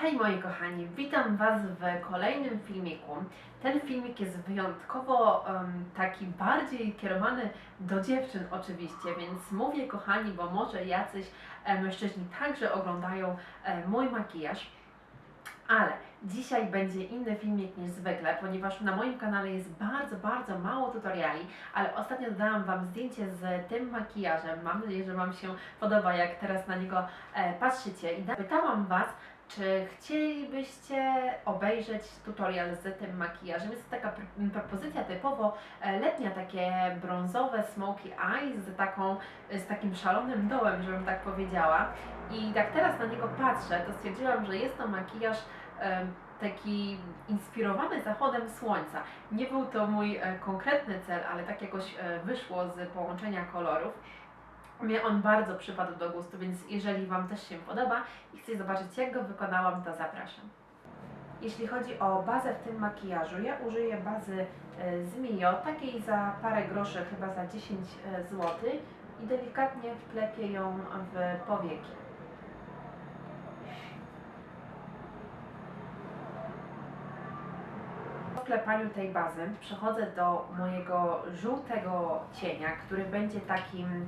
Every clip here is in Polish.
Hej moi kochani, witam Was w kolejnym filmiku. Ten filmik jest wyjątkowo em, taki bardziej kierowany do dziewczyn oczywiście, więc mówię kochani, bo może jacyś e, mężczyźni także oglądają e, mój makijaż. Ale dzisiaj będzie inny filmik niż zwykle, ponieważ na moim kanale jest bardzo, bardzo mało tutoriali, ale ostatnio dodałam Wam zdjęcie z tym makijażem. Mam nadzieję, że Wam się podoba, jak teraz na niego e, patrzycie. I pytałam Was, czy chcielibyście obejrzeć tutorial z tym makijażem? Jest to taka pr- propozycja typowo e, letnia, takie brązowe smoky eyes z, taką, z takim szalonym dołem, żebym tak powiedziała. I jak teraz na niego patrzę, to stwierdziłam, że jest to makijaż em, taki inspirowany zachodem słońca. Nie był to mój e, konkretny cel, ale tak jakoś e, wyszło z połączenia kolorów. Mnie on bardzo przypadł do gustu, więc jeżeli Wam też się podoba i chcecie zobaczyć jak go wykonałam, to zapraszam. Jeśli chodzi o bazę w tym makijażu, ja użyję bazy e, z Mio, takiej za parę groszy, chyba za 10 zł i delikatnie wklepię ją w powieki. Po wklepaniu tej bazy przechodzę do mojego żółtego cienia, który będzie takim,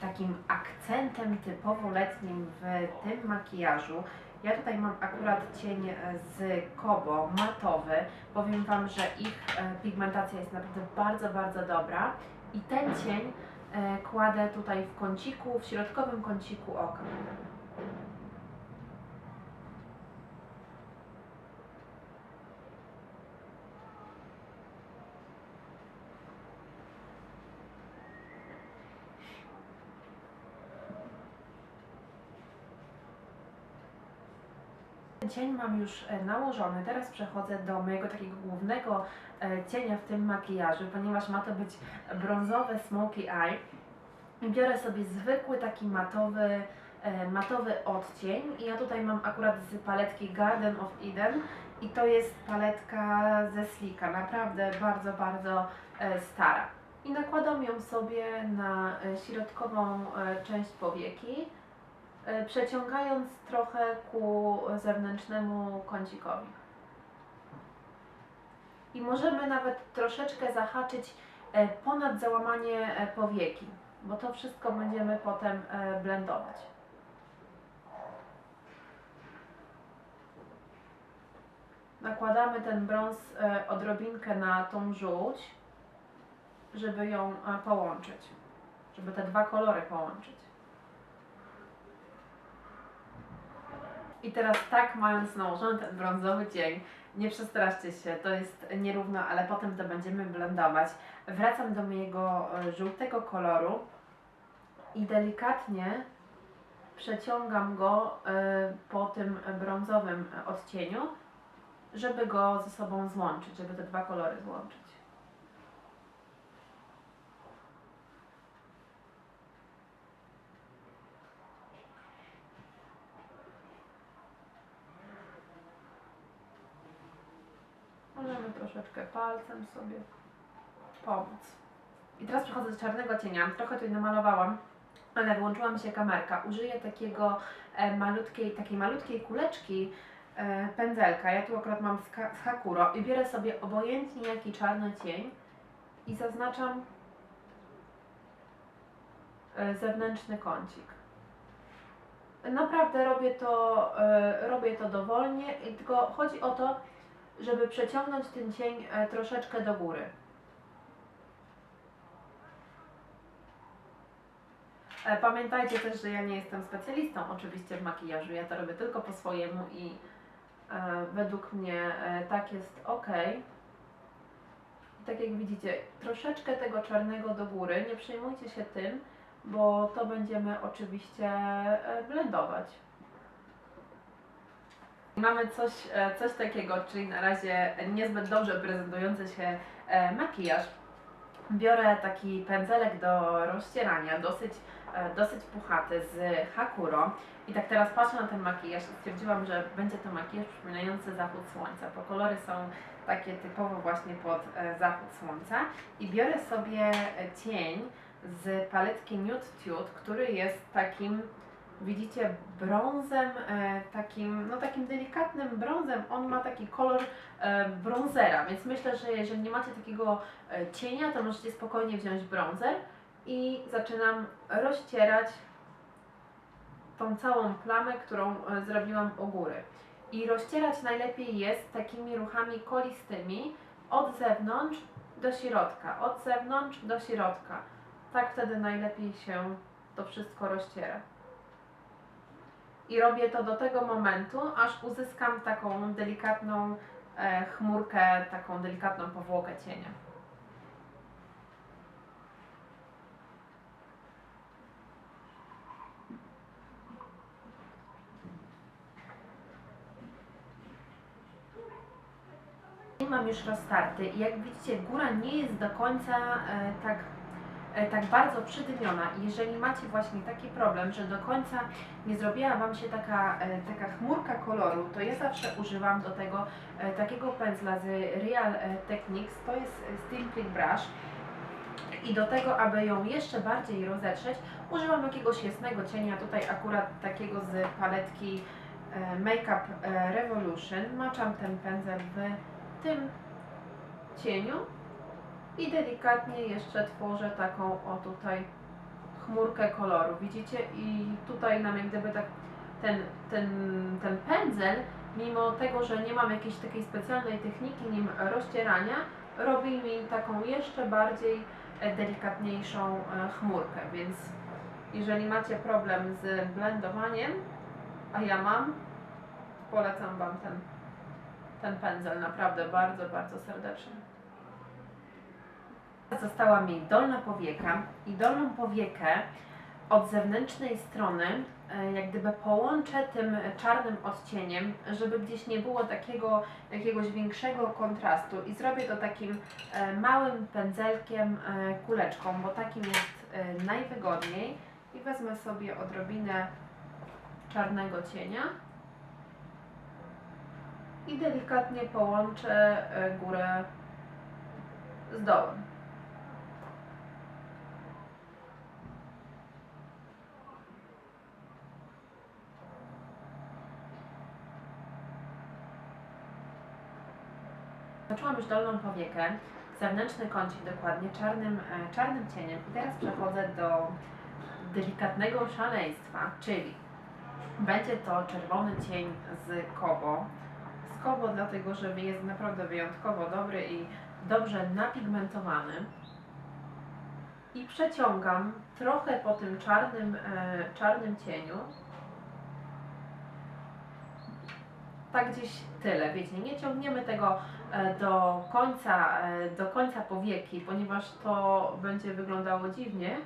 takim akcentem typowo letnim w tym makijażu. Ja tutaj mam akurat cień e, z Kobo, matowy. Powiem Wam, że ich e, pigmentacja jest naprawdę bardzo, bardzo dobra. I ten cień e, kładę tutaj w kąciku, w środkowym kąciku oka. Cień mam już e, nałożony. Teraz przechodzę do mojego takiego głównego e, cienia w tym makijażu, ponieważ ma to być brązowe smoky eye. Biorę sobie zwykły taki matowy, e, matowy odcień i ja tutaj mam akurat z paletki Garden of Eden i to jest paletka ze Slika, naprawdę bardzo, bardzo stara. I nakładam ją sobie na środkową część powieki przeciągając trochę ku zewnętrznemu kącikowi. I możemy nawet troszeczkę zahaczyć e, ponad załamanie e, powieki, bo to wszystko będziemy potem e, blendować. Nakładamy ten brąz e, odrobinkę na tą żółć, żeby ją e, połączyć, żeby te dwa kolory połączyć. I teraz tak mając nałożony ten brązowy cień, nie przestraszcie się, to jest nierówno, ale potem to będziemy blendować. Wracam do mojego e, żółtego koloru i delikatnie przeciągam go e, po tym brązowym odcieniu, żeby go ze sobą złączyć, żeby te dwa kolory złączyć. Możemy troszeczkę palcem sobie pomóc. I teraz przechodzę do czarnego cienia. Trochę tutaj namalowałam, ale wyłączyła mi się kamerka. Użyję takiego e, malutkiej, takiej malutkiej kuleczki e, pędzelka. Ja tu akurat mam z, z Hakuro i biorę sobie obojętnie jaki czarny cień i zaznaczam e, zewnętrzny kącik. Naprawdę robię to, e, robię to dowolnie, tylko chodzi o to, żeby przeciągnąć ten cień e, troszeczkę do góry. E, Pamiętajcie też, że ja nie jestem specjalistą oczywiście w makijażu, ja to robię tylko po swojemu i e, według mnie tak jest ok. Tak jak widzicie, troszeczkę tego czarnego do góry, nie przejmujcie się tym, bo to będziemy oczywiście blendować. Mamy coś, e, coś takiego, czyli na razie niezbyt dobrze prezentujący się e, makijaż. Biorę taki pędzelek do rozcierania, dosyć, e, dosyć puchaty z Hakuro. I tak teraz patrzę na ten makijaż i stwierdziłam, że będzie to makijaż przypominający zachód słońca, bo kolory są takie typowo właśnie pod zachód słońca. I biorę sobie cień z paletki Nude Tude, który jest takim widzicie brązem, e, takim, no takim delikatnym brązem. On ma taki kolor e, brązera, więc myślę, że jeżeli nie macie takiego e, cienia, to możecie spokojnie wziąć brązer i zaczynam rozcierać tą całą plamę, którą zrobiłam u góry. I rozcierać najlepiej jest takimi ruchami kolistymi od zewnątrz do środka, od zewnątrz do środka. Tak wtedy najlepiej się to wszystko rozciera. I robię to do tego momentu, aż uzyskam taką delikatną e, chmurkę, taką delikatną powłokę cienia. Mam już roztarty i jak widzicie góra nie jest do końca e, tak, tak bardzo przydymiona. Jeżeli macie właśnie taki problem, że do końca nie zrobiła Wam się taka, e, taka chmurka koloru, to ja zawsze używam do tego e, takiego pędzla z Real e, Techniques, to jest e, Steel Click Brush. I do tego, aby ją jeszcze bardziej rozetrzeć, używam jakiegoś jasnego cienia, tutaj akurat takiego z paletki e, Makeup e, Revolution. Maczam ten pędzel w tym cieniu i delikatnie jeszcze tworzę taką o tutaj chmurkę koloru. Widzicie? I tutaj nam jak gdyby tak ten, ten, ten pędzel, mimo tego, że nie mam jakiejś takiej specjalnej techniki nim rozcierania, robi mi taką jeszcze bardziej e, delikatniejszą e, chmurkę, więc jeżeli macie problem z blendowaniem, a ja mam, polecam Wam ten ten pędzel naprawdę bardzo, bardzo serdecznie. Została mi dolna powieka i dolną powiekę od zewnętrznej strony e, jak gdyby połączę tym czarnym odcieniem, żeby gdzieś nie było takiego jakiegoś większego kontrastu i zrobię to takim e, małym pędzelkiem, e, kuleczką, bo takim jest najwygodniej i wezmę sobie odrobinę czarnego cienia i delikatnie połączę górę z dołem. Zaczęłam już dolną powiekę, zewnętrzny kącik dokładnie czarnym, e, czarnym cieniem i teraz przechodzę do delikatnego szaleństwa, czyli będzie to czerwony cień z Kobo, Kobo, dlatego że jest naprawdę wyjątkowo dobry i dobrze napigmentowany. I przeciągam trochę po tym czarnym, e, czarnym cieniu. Tak gdzieś tyle, wiecie, nie ciągniemy tego do końca, e, do końca powieki, ponieważ to będzie wyglądało dziwnie,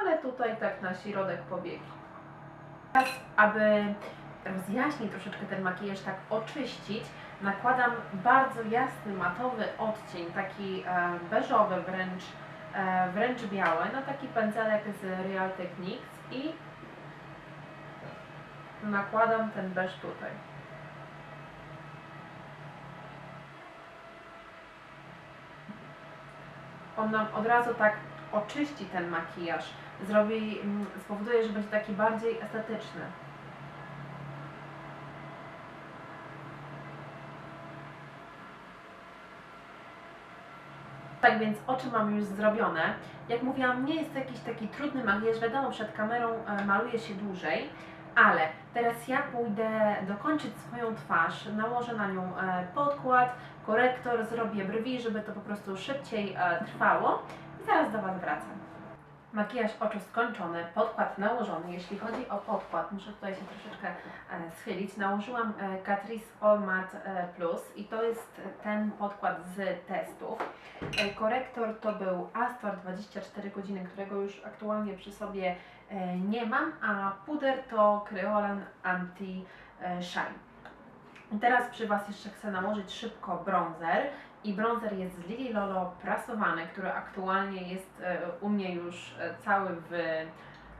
ale tutaj tak na środek powieki. Teraz, aby rozjaśnić troszeczkę ten makijaż, tak oczyścić, nakładam bardzo jasny, matowy odcień, taki e, beżowy wręcz, e, wręcz biały, na taki pędzelek z Real Techniques i nakładam ten beż tutaj. On nam od razu tak oczyści ten makijaż, zrobi, mm, spowoduje, że będzie taki bardziej estetyczny. Tak więc oczy mam już zrobione. Jak mówiłam, nie jest to jakiś taki trudny makijaż, wiadomo, przed kamerą e, maluje się dłużej, ale teraz ja pójdę dokończyć swoją twarz, nałożę na nią e, podkład, korektor, zrobię brwi, żeby to po prostu szybciej e, trwało i zaraz do Was wracam. Makijaż oczu skończony, podkład nałożony. Jeśli chodzi o podkład, muszę tutaj się troszeczkę e, schylić. Nałożyłam e, Catrice All Matte Plus i to jest ten podkład z testów. Korektor to był Astor 24 godziny, którego już aktualnie przy sobie nie mam, a puder to Creolan Anti Shine. Teraz przy Was jeszcze chcę nałożyć szybko bronzer i bronzer jest z Lily Lolo prasowany, który aktualnie jest e, u mnie już e, cały w,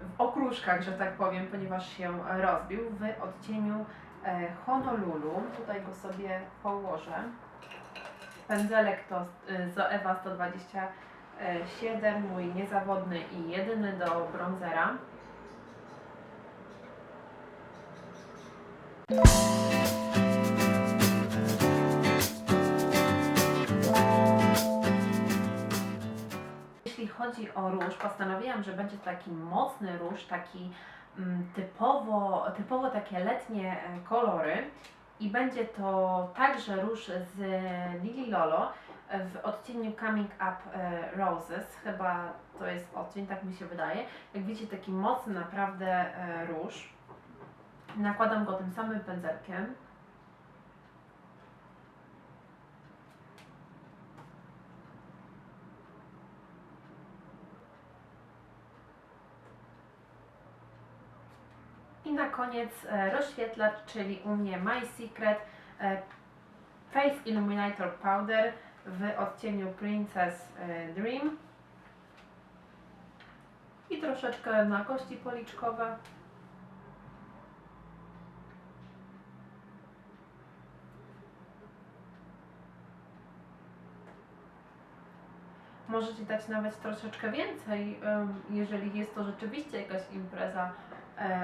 w okruszkach, że tak powiem, ponieważ się rozbił w odcieniu e, Honolulu. Tutaj go sobie położę. Pędzelek to Zoewa 127, mój niezawodny i jedyny do bronzera. Chodzi o róż, postanowiłam, że będzie to taki mocny róż, taki mm, typowo, typowo takie letnie e, kolory i będzie to także róż z Lily Lolo w odcieniu Coming Up e, Roses, chyba to jest odcień, tak mi się wydaje. Jak widzicie, taki mocny naprawdę e, róż. Nakładam go tym samym pędzelkiem. I na koniec e, rozświetlacz, czyli u mnie My Secret e, Face Illuminator Powder w odcieniu Princess e, Dream. I troszeczkę na kości policzkowe. Możecie dać nawet troszeczkę więcej, jeżeli jest to rzeczywiście jakaś impreza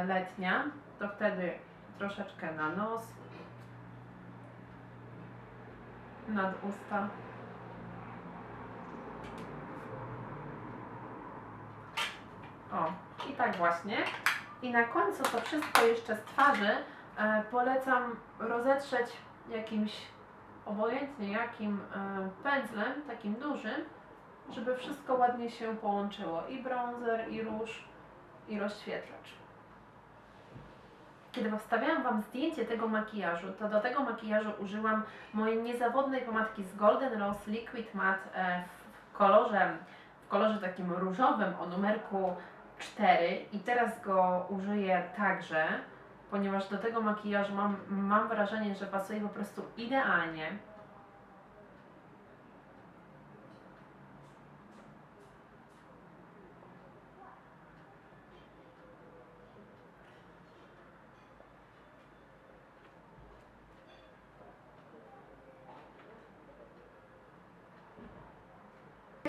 letnia, to wtedy troszeczkę na nos, nad usta. O, i tak właśnie. I na końcu to wszystko jeszcze z twarzy e, polecam rozetrzeć jakimś, obojętnie jakim e, pędzlem, takim dużym, żeby wszystko ładnie się połączyło. I bronzer, i róż, i rozświetlacz. Kiedy wstawiałam Wam zdjęcie tego makijażu, to do tego makijażu użyłam mojej niezawodnej pomadki z Golden Rose Liquid Matte e, w kolorze, w kolorze takim różowym o numerku 4 i teraz go użyję także, ponieważ do tego makijażu mam, mam wrażenie, że pasuje po prostu idealnie.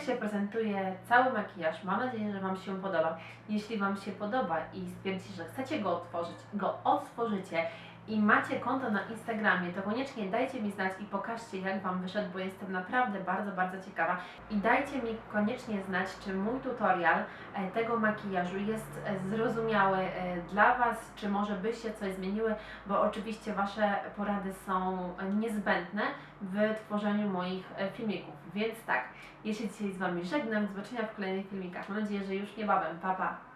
Się prezentuje cały makijaż? Mam nadzieję, że Wam się podoba. Jeśli Wam się podoba i stwierdzicie, że chcecie go otworzyć, go otworzycie i macie konto na Instagramie, to koniecznie dajcie mi znać i pokażcie, jak Wam wyszedł, bo jestem naprawdę bardzo, bardzo ciekawa. I dajcie mi koniecznie znać, czy mój tutorial e, tego makijażu jest e, zrozumiały e, dla Was, czy może by się coś zmieniły, bo oczywiście Wasze porady są niezbędne w tworzeniu moich filmików. Więc tak, ja się dzisiaj z Wami żegnam, do zobaczenia w kolejnych filmikach. Mam nadzieję, że już niebawem. Pa, pa!